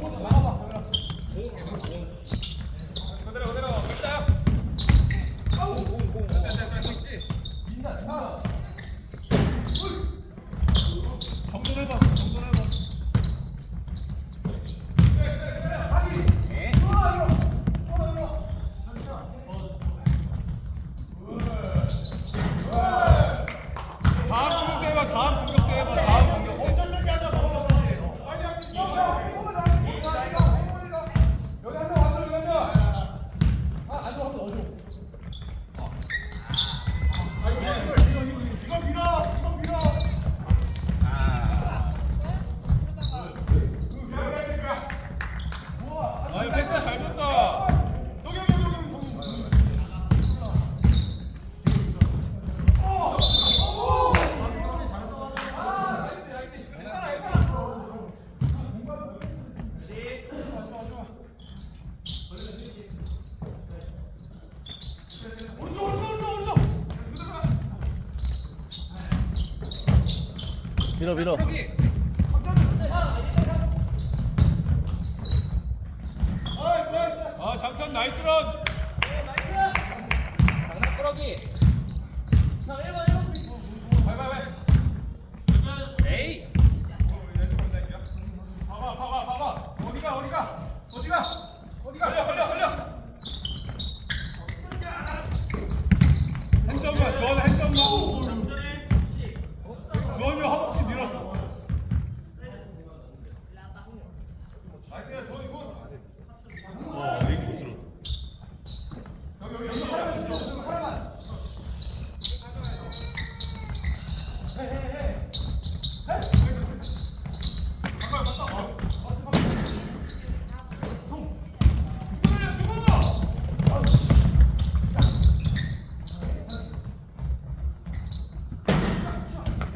정돈해봐 정돈해봐 다음 공격 때 해봐 다음 공격 때 해봐 다음 공격 때 멈췄을 때 하자 멈췄을 때 이거 밀어 이거 밀어 아 이거 패스 잘 줬다 여기 여기 여기 여기 밀어 밀어. 아 장편 나이스 런. 장난 꾸러기 에이. 봐봐 봐봐 봐봐. 어디가 어디가 어디가? 어디가? 걸려 걸려 걸려 행점만 주원아 행점만 주원이 허벅지 밀었어 어 얘기 못 들었어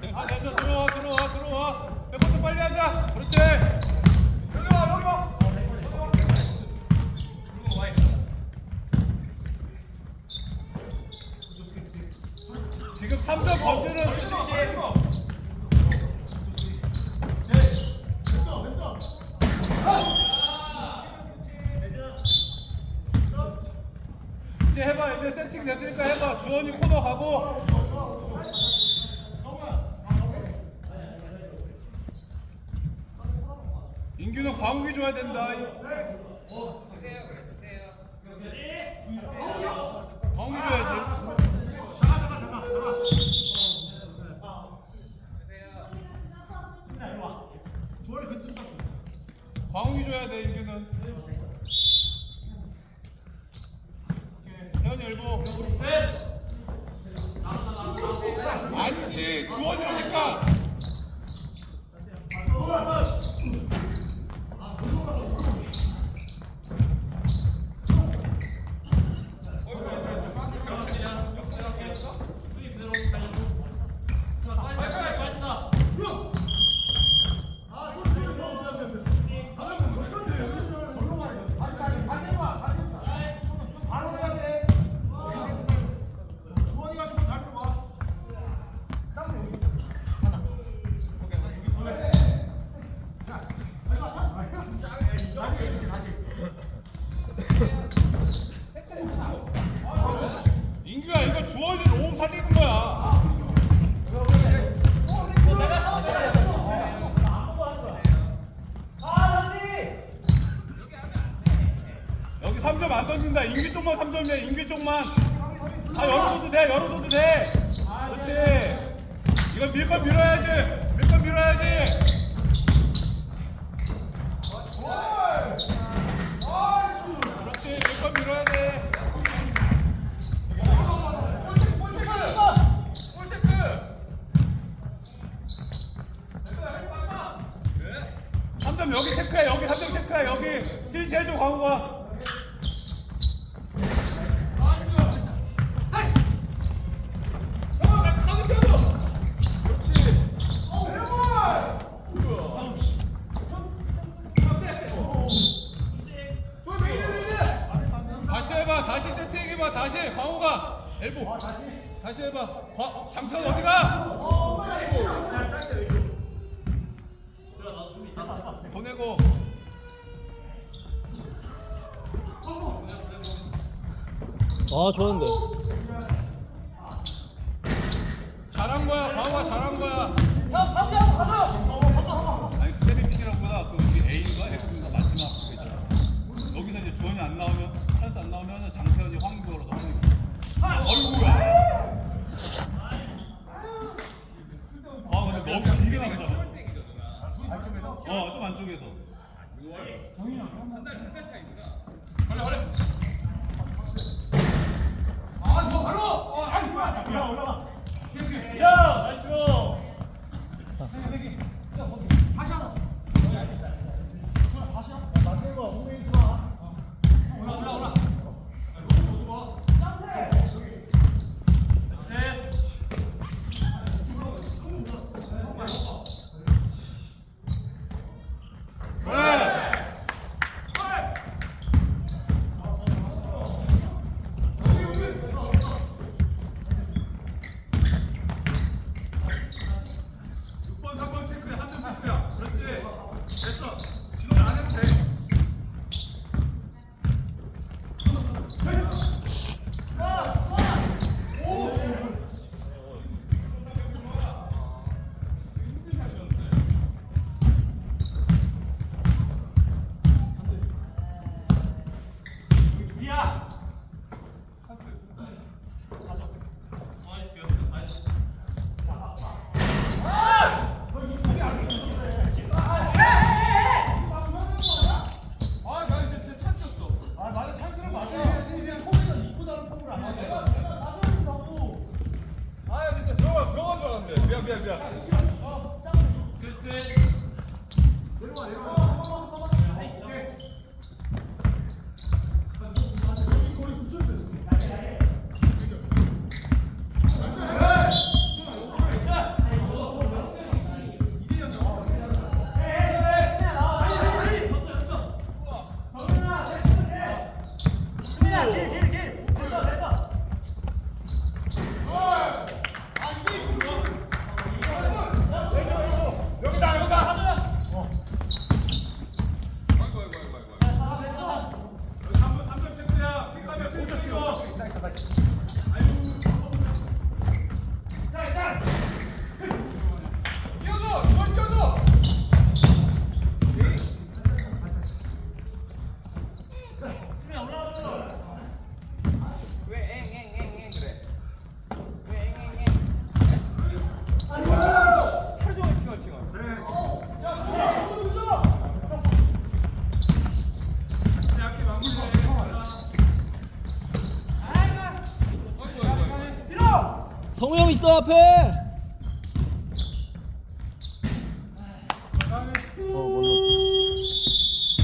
됐어 됐어 들어와 들어와 들어와 백부터 빨리 하자 그렇지 여기 와 여기 와 지금 3점 번째는 이제 해봐 이제 세팅 됐으니까 해봐. 주원이 코너 가고. 인규는 광욱이 줘야 된다. 광욱 일보 아니지 주원이라니까 주원이 너무 살리는 거야. 여기 3점 안 던진다. 인규 쪽만 3점이야. 인규 쪽만. 아 열어줘도 돼. 열어줘도 돼. 그렇지. 이거 밀건 밀어야지 그렇지 밀건 밀어야 돼 삼점 여기 체크해 여기 3점 체크해 여기. 해봐 다시 세팅해봐 다시. 광우가. 엘보. 다시 해봐. 과, 장탄 어디가 보내고. 아 좋았는데 잘한 거야 바우가 잘한 거야 아니 세리핑이라고보다 그 A인가 F인가 마지막 그거 여기서 이제 주원이 안 나오면 찬스 안 나오면 장태현이 황기 걸어서 황기 어이구야. 아 근데 너무 길게 나왔잖아. 어 좀 안쪽에서. 자 나이스 그래 육번 3번 체크야, 한점 체크야. 그렇지. 됐어. 지금 안 해도 돼. 아, 나 근데 진짜 찬스였어. 아, 맞아. 찬스는 맞아. 그냥 폼에서 이쁘다는 폼을 안 해. 내가 내가 나서야 된다고. 아 근데 진짜 들어가 들어간 줄 알았는데 미안 미안 미안 여기다, 여기다. 여기 3번, 3점 체크야. 픽하면 픽 찍어. 뛰어줘! 이건 뛰어줘! 왜 앵앵앵앵 그래 왜 앵앵앵 하루 종일 칭얼 칭얼 약해 마무리해. 성우 형 있어 앞에